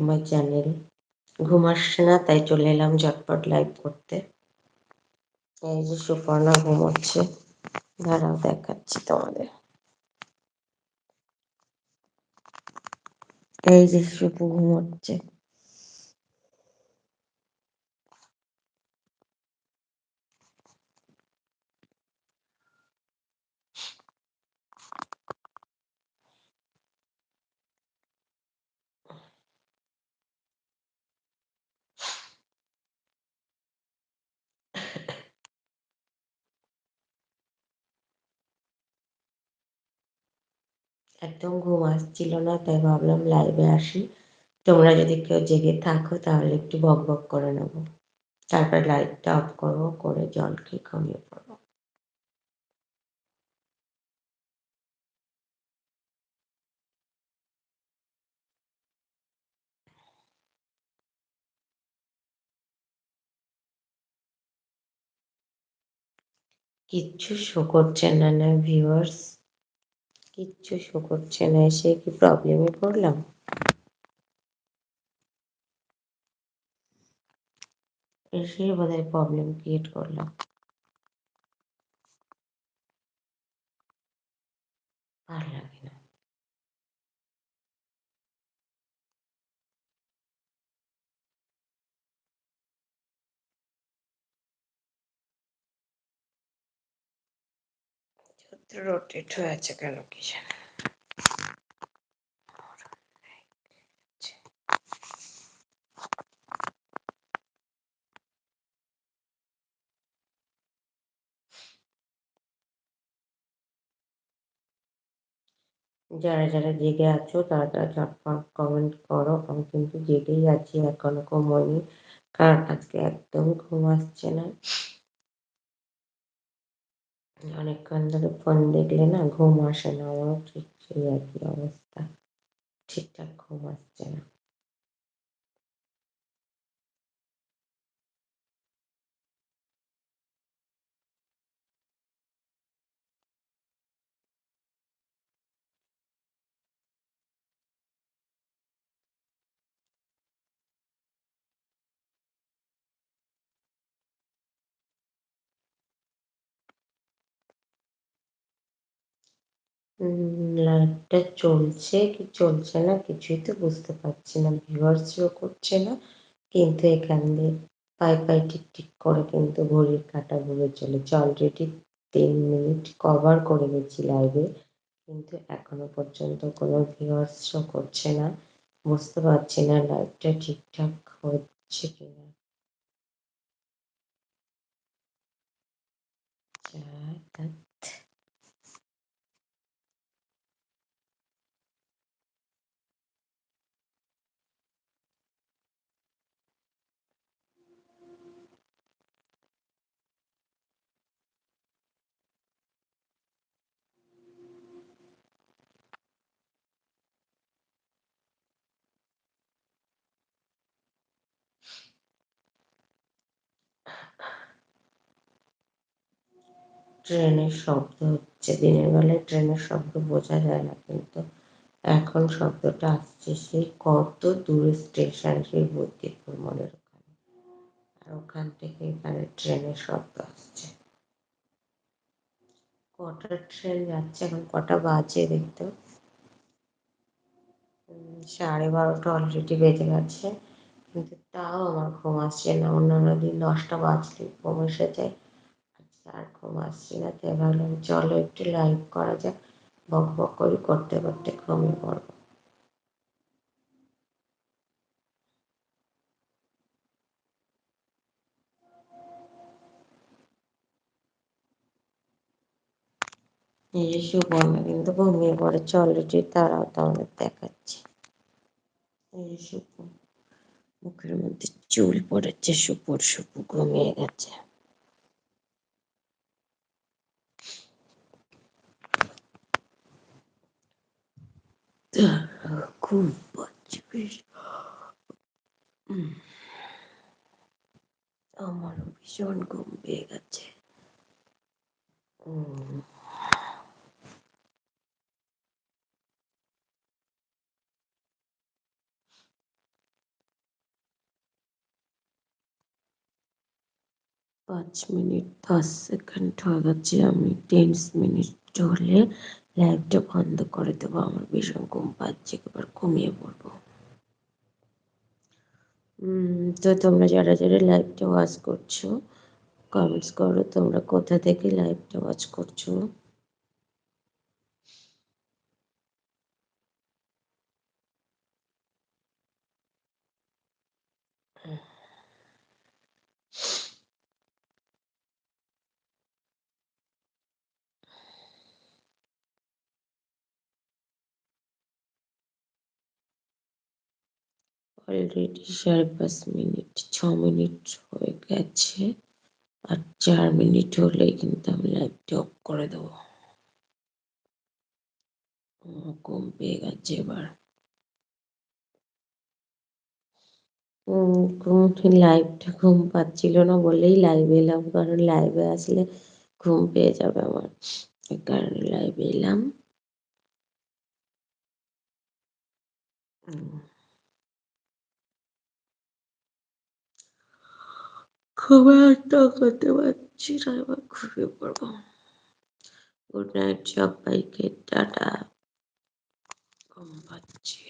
My channel ঘুম আসছে না, তাই চলে এলাম ঝটপট লাইভ করতে। এই যে সুপর্ণা ঘুমোচ্ছে, দাঁড়াও দেখাচ্ছি তোমাদের। এই যে সুপু ঘুমোচ্ছে। একদম ঘুম আসছিল না, তাই ভাবলাম লাইভে আসি। তোমরা যদি কেউ জেগে থাকো, তাহলে একটু বক বক করে নেব। তারপর লাইটটা অফ করব, করে জল খেয়ে ঘুমিয়ে পড়ব। কিচ্ছু শো করছে না না ভিউয়ার্স কিচ্ছু শো করছে না এসে কি প্রবলেমে পড়লাম? এসে বোধহয় প্রবলেম ক্রিয়েট করলাম। রোটেট হয়ে আছে কেন কি যারা যারা জেগে আছো, তারা তারা চটপট কমেন্ট করো। আমি কিন্তু জেগেই আছি, এখনও ঘুমোইনি, কারণ আজকে একদম ঘুম আসছে না। অনেকক্ষণ ধরে ফোন দেখলে না ঘুম আসে না আমারও ঠিক সেই একই অবস্থা। ঠিকঠাক ঘুম আসছে না। লাইভটা চলছে কি চলছে না কিছুই তো বুঝতে পারছি না। ভিউয়ার্সও করছে না, কিন্তু এখান দিয়ে পাই পাই টিক টিক করে কিন্তু ঘড়ির কাটা ঘুরে চলেছে। অলরেডি তিন মিনিট কভার করে গেছি লাইভে কিন্তু এখনও পর্যন্ত কোনো ভিউয়ার্স শো করছে না। বুঝতে পারছি না লাইভটা ঠিকঠাক হচ্ছে কিনা। যা ট্রেনের শব্দ হচ্ছে। দিনের বেলায় ট্রেনের শব্দ বোঝা যায় না, কিন্তু এখন শব্দটা আসছে সেই কত দূরে স্টেশন, সেই বৈদ্যপুর মোড়ের ওখানে। আর ওখান থেকে এখানে ট্রেনের শব্দ আসছে। কটা ট্রেন যাচ্ছে? এখন কটা বাজে দেখতে? সাড়ে বারোটা অলরেডি বেজে গেছে। কিন্তু তাও আমার ঘুম আসছে না। অন্যান্য দিন দশটা বাজলে ঘুম এসে যায়। আর ঘুম আসছে না, তাই ভাবলাম চলো একটু লাইভ করা যাক, বক বক করে, করতে করতে ঘুমিয়ে পড়ব। এই সুবর্ণা কিন্তু ঘুমিয়ে পড়েছে অলরেডি তারাও তোমাদের দেখাচ্ছে। এই সুপু মুখের মধ্যে চুল পড়েছে, সুপুর সুপু ঘুমিয়ে গেছে। খুব বেশ আমারও ভীষণ ঘুম পেয়ে গেছে পাঁচ মিনিট দশ সেকেন্ড হয়ে গেছে আমি টেন্স মিনিট হলে লাইভটা বন্ধ করে দেবো, আমার ভীষণ ঘুম পাচ্ছে, একবার ঘুমিয়ে পড়ব। তো তোমরা যারা যারা লাইভটা ওয়াচ করছ কমেন্টস করো, তোমরা কোথা থেকে লাইভটা ওয়াচ করছ? অলরেডি সাড়ে পাঁচ মিনিট ছ মিনিট হয়ে গেছে। আর চার মিনিট হলেই কিন্তু আমি লাইভটা অফ করে দেবো। ঘুম পেয়ে গেছে এবার। লাইভটা ঘুম পাচ্ছিল না বলেই লাইভে এলাম, কারণ লাইভে আসলে ঘুম পেয়ে যাবে আমার। এই কারণে লাইভে এলাম। উম, করতে পারছি না এবার ঘুমিয়ে পড়ব। গুড নাইট সবাইকে টাটা। ঘুম পাচ্ছে।